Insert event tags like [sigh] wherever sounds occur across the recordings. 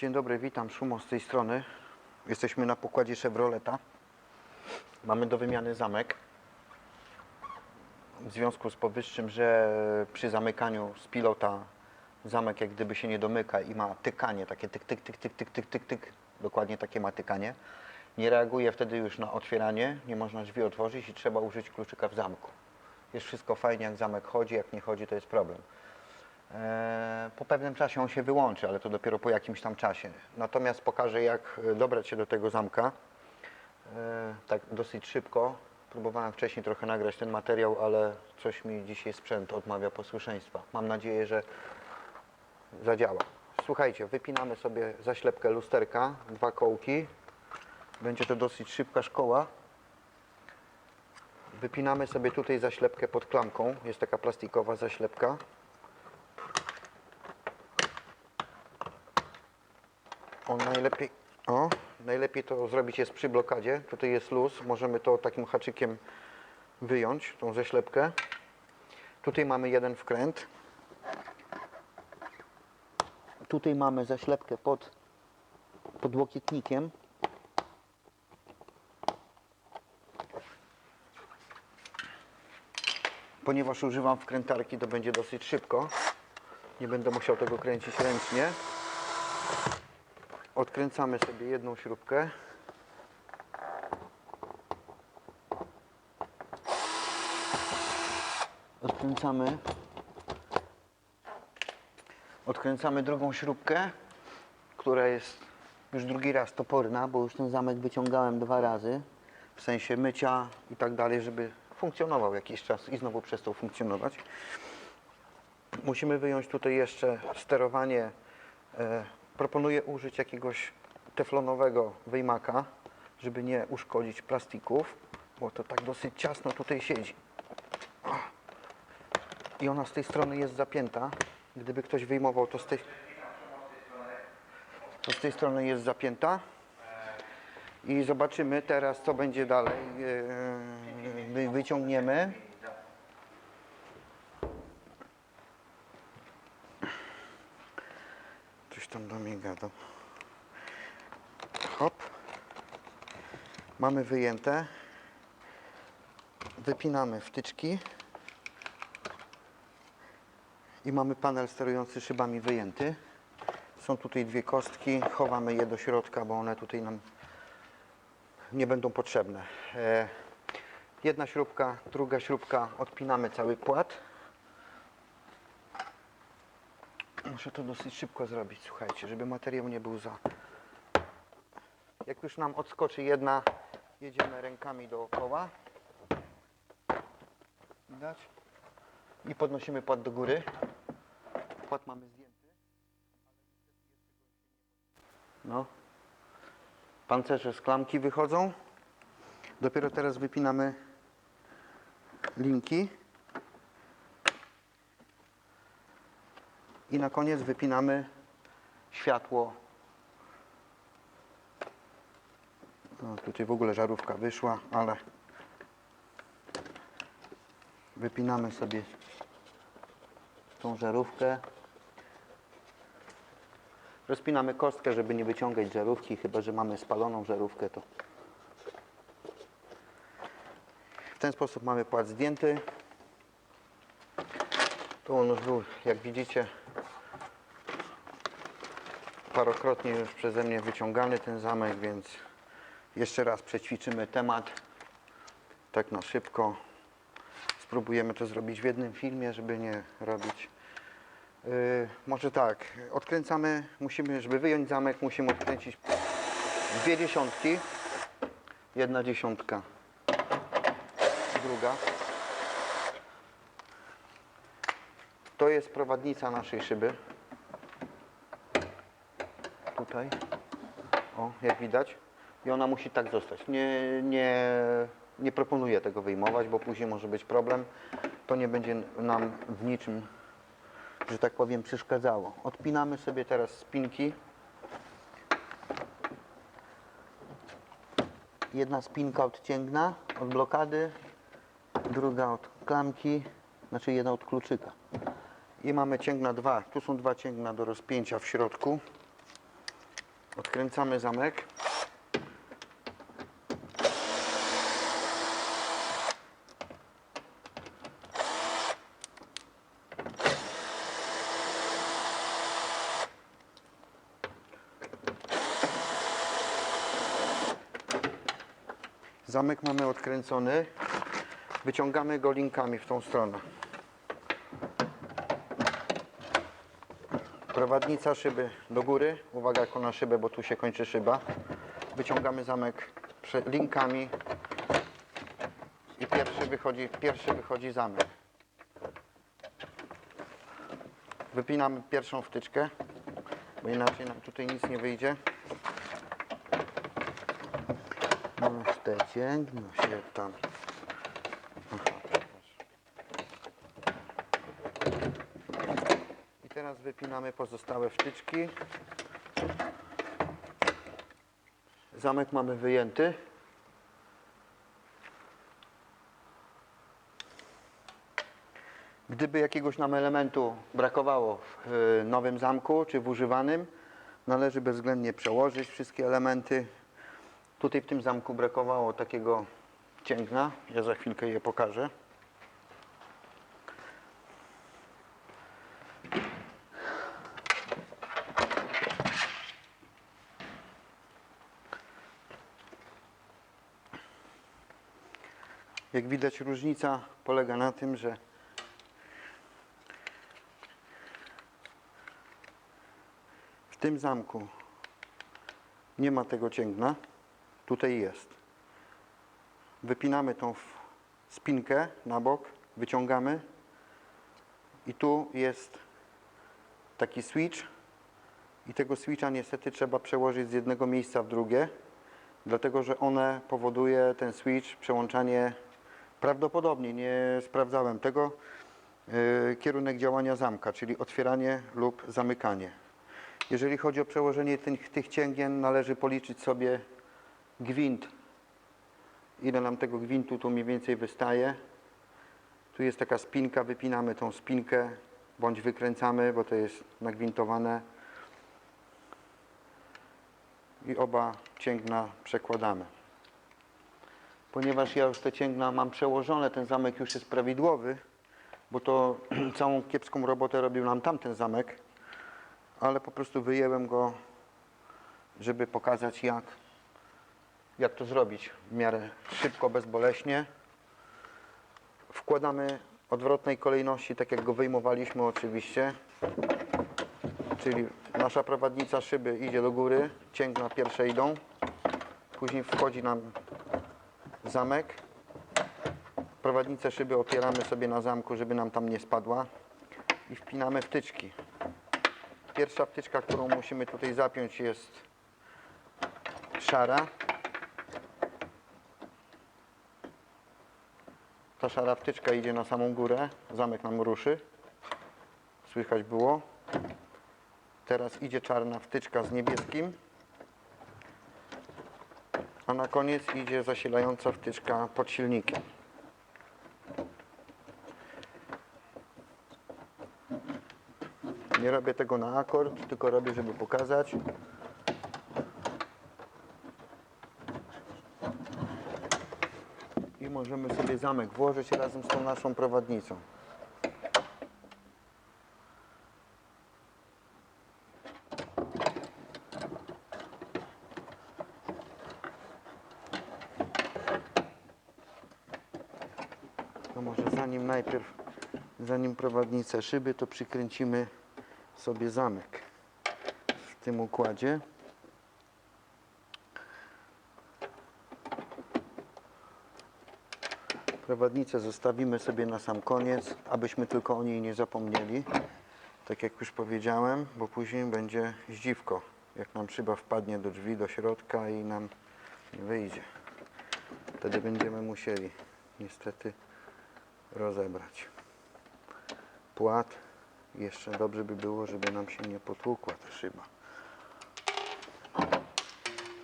Dzień dobry, witam. Szumo z tej strony. Jesteśmy na pokładzie Chevroleta. Mamy do wymiany zamek. W związku z powyższym, że przy zamykaniu z pilota zamek jak gdyby się nie domyka i ma tykanie, takie tyk, tyk, tyk, tyk, tyk, tyk, tyk, tyk. Dokładnie takie ma tykanie. Nie reaguje wtedy już na otwieranie, nie można drzwi otworzyć i trzeba użyć kluczyka w zamku. Jest wszystko fajnie, jak zamek chodzi, jak nie chodzi, to jest problem. E, Po pewnym czasie on się wyłączy, ale to dopiero po jakimś tam czasie. Natomiast pokażę, jak e, dobrać się do tego zamka. E, Tak dosyć szybko. Próbowałem wcześniej trochę nagrać ten materiał, ale coś mi dzisiaj sprzęt odmawia posłuszeństwa. Mam nadzieję, że zadziała. Słuchajcie, wypinamy sobie zaślepkę lusterka, dwa kołki. Będzie to dosyć szybka szkoła. Wypinamy sobie tutaj zaślepkę pod klamką. Jest taka plastikowa zaślepka. O, najlepiej, o, najlepiej to zrobić jest przy blokadzie. Tutaj jest luz. Możemy to takim haczykiem wyjąć, tą ześlepkę. Tutaj mamy jeden wkręt. Tutaj mamy zaślepkę pod, pod łokietnikiem. Ponieważ używam wkrętarki, to będzie dosyć szybko. Nie będę musiał tego kręcić ręcznie. Odkręcamy sobie jedną śrubkę. Odkręcamy. Odkręcamy drugą śrubkę, która jest już drugi raz toporna, bo już ten zamek wyciągałem dwa razy. W sensie mycia i tak dalej, żeby funkcjonował jakiś czas i znowu przestał funkcjonować. Musimy wyjąć tutaj jeszcze sterowanie. Proponuję użyć jakiegoś teflonowego wyjmaka, żeby nie uszkodzić plastików, bo to tak dosyć ciasno tutaj siedzi. I ona z tej strony jest zapięta. Gdyby ktoś wyjmował, to z tej, to z tej strony jest zapięta. I zobaczymy teraz, co będzie dalej. E, wy- Wyciągniemy. Coś gadał. Hop. Mamy wyjęte. Wypinamy wtyczki. I mamy panel sterujący szybami wyjęty. Są tutaj dwie kostki. Chowamy je do środka, bo one tutaj nam nie będą potrzebne. E, jedna śrubka, druga śrubka. Odpinamy cały płat. Muszę to dosyć szybko zrobić, słuchajcie, żeby materiał nie był za... Jak już nam odskoczy jedna, jedziemy rękami dookoła. Widać? I podnosimy płat do góry. Płat mamy zdjęty. No. Pancerze z klamki wychodzą. Dopiero teraz wypinamy linki. I na koniec wypinamy światło. No, tutaj w ogóle żarówka wyszła, ale wypinamy sobie tą żarówkę. Rozpinamy kostkę, żeby nie wyciągać żarówki, chyba że mamy spaloną żarówkę, to w ten sposób mamy płat zdjęty. Tu on już był, jak widzicie, parokrotnie już przeze mnie wyciągany ten zamek, więc jeszcze raz przećwiczymy temat tak na szybko. Spróbujemy to zrobić w jednym filmie, żeby nie robić. Yy, może tak, odkręcamy, musimy, żeby wyjąć zamek, musimy odkręcić dwie dziesiątki. Jedna dziesiątka, druga. To jest prowadnica naszej szyby. Tutaj. O, jak widać. I ona musi tak zostać. Nie, nie, nie proponuję tego wyjmować, bo później może być problem. To nie będzie nam w niczym, że tak powiem, przeszkadzało. Odpinamy sobie teraz spinki. Jedna spinka odcięgna od blokady, druga od klamki, znaczy jedna od kluczyka. I mamy cięgna dwa. Tu są dwa cięgna do rozpięcia w środku. Odkręcamy zamek. Zamek mamy odkręcony. Wyciągamy go linkami w tą stronę. Prowadnica szyby do góry. Uwaga tylko na szybę, bo tu się kończy szyba. Wyciągamy zamek linkami i pierwszy wychodzi, pierwszy wychodzi zamek. Wypinamy pierwszą wtyczkę, bo inaczej nam tutaj nic nie wyjdzie. Masz te cięgno się tam. Aha, I wypinamy pozostałe wtyczki. Zamek mamy wyjęty. Gdyby jakiegoś nam elementu brakowało w nowym zamku czy w używanym, należy bezwzględnie przełożyć wszystkie elementy. Tutaj w tym zamku brakowało takiego cięgna. Ja za chwilkę je pokażę. Jak widać różnica polega na tym, że w tym zamku nie ma tego cięgna. Tutaj jest. Wypinamy tą spinkę na bok, wyciągamy i tu jest taki switch i tego switcha niestety trzeba przełożyć z jednego miejsca w drugie, dlatego że one powoduje ten switch przełączanie prawdopodobnie, nie sprawdzałem tego, yy, kierunek działania zamka, czyli otwieranie lub zamykanie. Jeżeli chodzi o przełożenie tych, tych cięgien, należy policzyć sobie gwint. Ile nam tego gwintu tu mniej więcej wystaje. Tu jest taka spinka, wypinamy tą spinkę, bądź wykręcamy, bo to jest nagwintowane. I oba cięgna przekładamy. Ponieważ ja już te cięgna mam przełożone, ten zamek już jest prawidłowy, bo to [clears throat] całą kiepską robotę robił nam tamten zamek, ale po prostu wyjęłem go, żeby pokazać jak, jak to zrobić w miarę szybko, bezboleśnie. Wkładamy odwrotnej kolejności, tak jak go wyjmowaliśmy oczywiście. Czyli nasza prowadnica szyby idzie do góry, cięgna pierwsze idą, później wchodzi nam zamek. Prowadnicę szyby opieramy sobie na zamku, żeby nam tam nie spadła i wpinamy wtyczki. Pierwsza wtyczka, którą musimy tutaj zapiąć jest szara. Ta szara wtyczka idzie na samą górę, zamek nam ruszy. Słychać było. Teraz idzie czarna wtyczka z niebieskim. A na koniec idzie zasilająca wtyczka pod silnikiem. Nie robię tego na akord, tylko robię, żeby pokazać. I możemy sobie zamek włożyć razem z tą naszą prowadnicą. To może zanim najpierw, zanim prowadnicę szyby, to przykręcimy sobie zamek w tym układzie. Prowadnicę zostawimy sobie na sam koniec, abyśmy tylko o niej nie zapomnieli. Tak jak już powiedziałem, bo później będzie zdziwko, jak nam szyba wpadnie do drzwi, do środka i nam nie wyjdzie. Wtedy będziemy musieli niestety rozebrać płat. Jeszcze dobrze by było, żeby nam się nie potłukła ta szyba.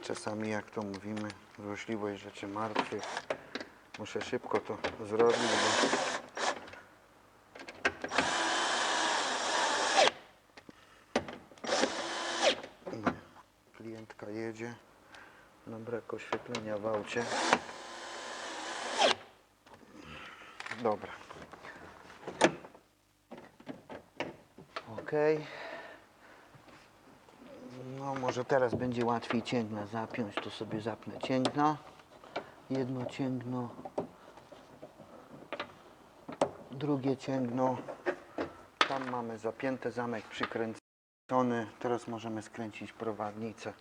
Czasami, jak to mówimy, złośliwość rzeczy martwych. Muszę szybko to zrobić, bo Klientka jedzie. Na brak oświetlenia w aucie. Dobra. Okej. No może teraz będzie łatwiej cięgna zapiąć, to sobie zapnę cięgna. Jedno cięgno. Drugie cięgno. Tam mamy zapięty zamek przykręcony. Teraz możemy skręcić prowadnicę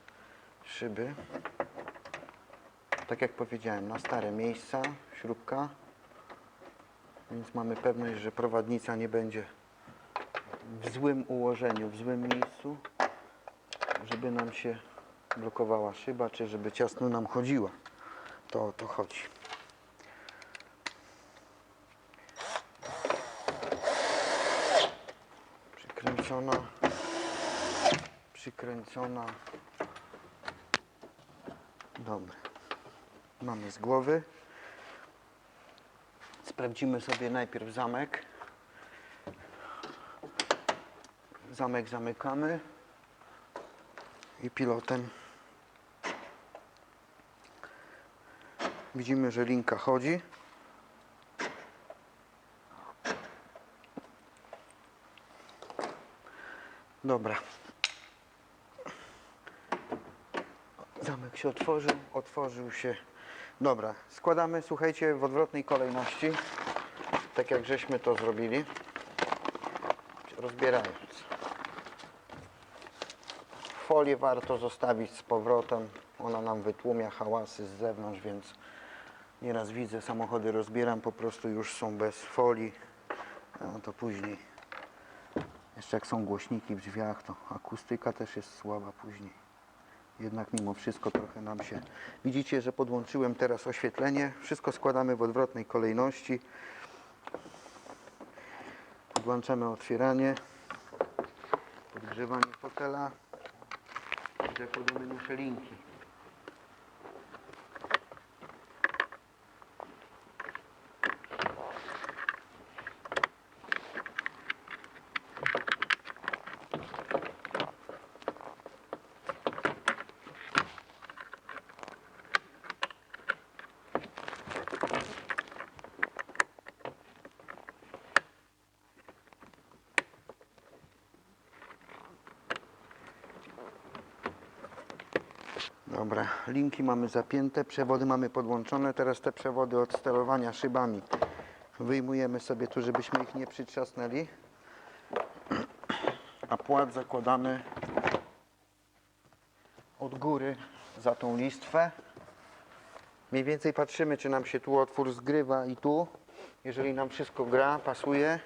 szyby. Tak jak powiedziałem, na stare miejsca, śrubka. Więc mamy pewność, że prowadnica nie będzie w złym ułożeniu, w złym miejscu, żeby nam się blokowała szyba, czy żeby ciasno nam chodziła. To o to chodzi. Przykręcona, przykręcona. Dobra. Mamy z głowy. Sprawdzimy sobie najpierw zamek. Zamek zamykamy i pilotem widzimy, że linka chodzi. Dobra. Zamek się otworzył, otworzył się. Dobra, składamy, słuchajcie, w odwrotnej kolejności, tak jak żeśmy to zrobili, rozbierając. Folię warto zostawić z powrotem, ona nam wytłumia hałasy z zewnątrz, więc nieraz widzę samochody rozbieram, po prostu już są bez folii, a to później. Jeszcze jak są głośniki w drzwiach, to akustyka też jest słaba później. Jednak mimo wszystko trochę nam się... Widzicie, że podłączyłem teraz oświetlenie. Wszystko składamy w odwrotnej kolejności. Podłączamy otwieranie, podgrzewanie fotela. Zakładamy nasze linki. Dobra, linki mamy zapięte, przewody mamy podłączone. Teraz te przewody od sterowania szybami wyjmujemy sobie tu, żebyśmy ich nie przytrzasnęli. A płat zakładamy od góry za tą listwę. Mniej więcej patrzymy, czy nam się tu otwór zgrywa i tu. Jeżeli nam wszystko gra, pasuje,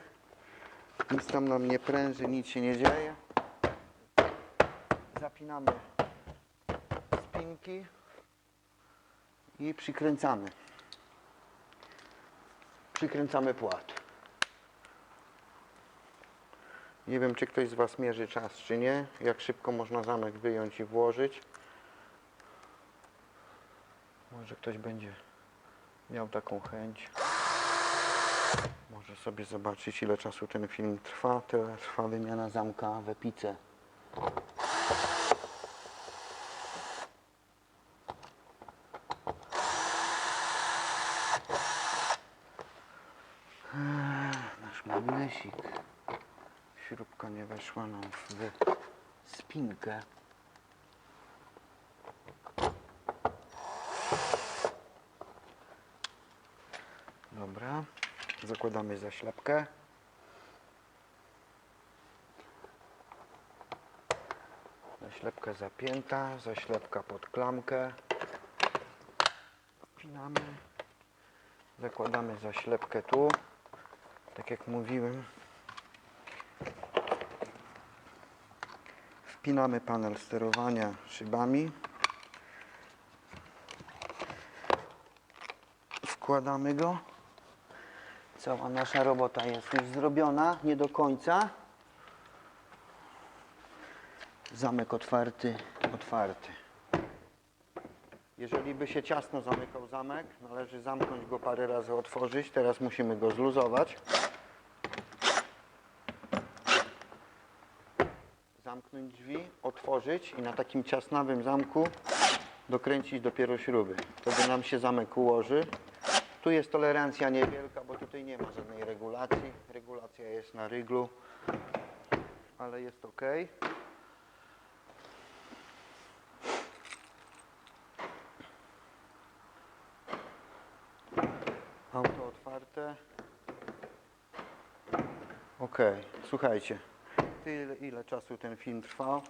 nic tam nam nie pręży, nic się nie dzieje. Zapinamy i przykręcamy. Przykręcamy płat. Nie wiem, czy ktoś z Was mierzy czas, czy nie. Jak szybko można zamek wyjąć i włożyć. Może ktoś będzie miał taką chęć. Może sobie zobaczyć, ile czasu ten film trwa. Tyle trwa wymiana zamka w Epice. Nasz magnesik. Śrubka nie weszła nam w spinkę. Dobra. Zakładamy zaślepkę. Zaślepka zapięta, zaślepka pod klamkę. Wpinamy. Zakładamy zaślepkę tu. Tak jak mówiłem. Wpinamy panel sterowania szybami. Wkładamy go. Cała nasza robota jest już zrobiona, nie do końca. Zamek otwarty, otwarty. Jeżeli by się ciasno zamykał zamek, należy zamknąć go parę razy, otworzyć. Teraz musimy go zluzować. Zamknąć drzwi, otworzyć i na takim ciasnawym zamku dokręcić dopiero śruby. Wtedy nam się zamek ułoży. Tu jest tolerancja niewielka, bo tutaj nie ma żadnej regulacji. Regulacja jest na ryglu, ale jest ok. Auto otwarte. Ok, słuchajcie, tyle ile czasu ten film trwał,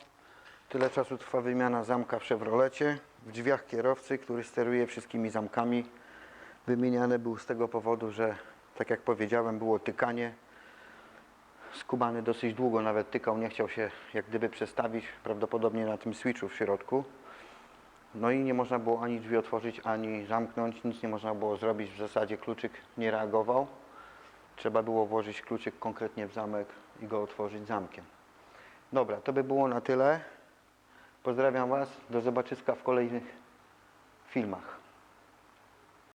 tyle czasu trwa wymiana zamka w Chevrolecie, w drzwiach kierowcy, który steruje wszystkimi zamkami. Wymieniany był z tego powodu, że tak jak powiedziałem, było tykanie. Skubany dosyć długo nawet tykał, nie chciał się jak gdyby przestawić, prawdopodobnie na tym switchu w środku. No i nie można było ani drzwi otworzyć, ani zamknąć, nic nie można było zrobić, w zasadzie kluczyk nie reagował. Trzeba było włożyć kluczyk konkretnie w zamek i go otworzyć zamkiem. Dobra, to by było na tyle. Pozdrawiam Was, do zobaczyska w kolejnych filmach.